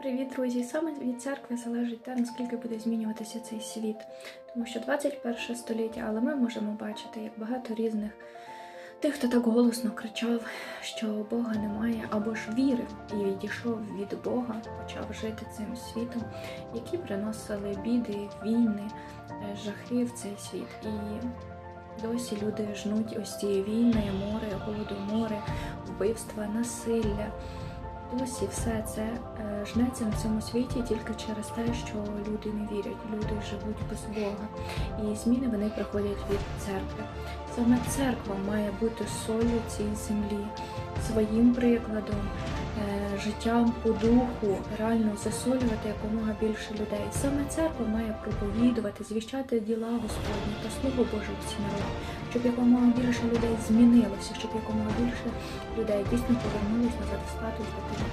Привіт, друзі! Саме від церкви залежить те, наскільки буде змінюватися цей світ. Тому що 21 століття, але ми можемо бачити, як багато різних тих, хто так голосно кричав, що Бога немає, або ж вірив і відійшов від Бога, почав жити цим світом, які приносили біди, війни, е, жахи в цей світ. І досі люди жнуть ось цієї війни, море, голодомори, вбивства, насилля. Досі все це е, жнеться на цьому світі тільки через те, що люди не вірять, люди живуть без Бога. І зміни вони приходять від церкви. Саме церква має бути солью цій землі, своїм прикладом, е, життям по духу, реально засолювати якомога більше людей. Саме церква має проповідувати, звіщати діла Господні та Слово Боже всі народи, щоб якомога більше людей змінилося, щоб якомога більше людей дійсно повернулися назад в статус Божої.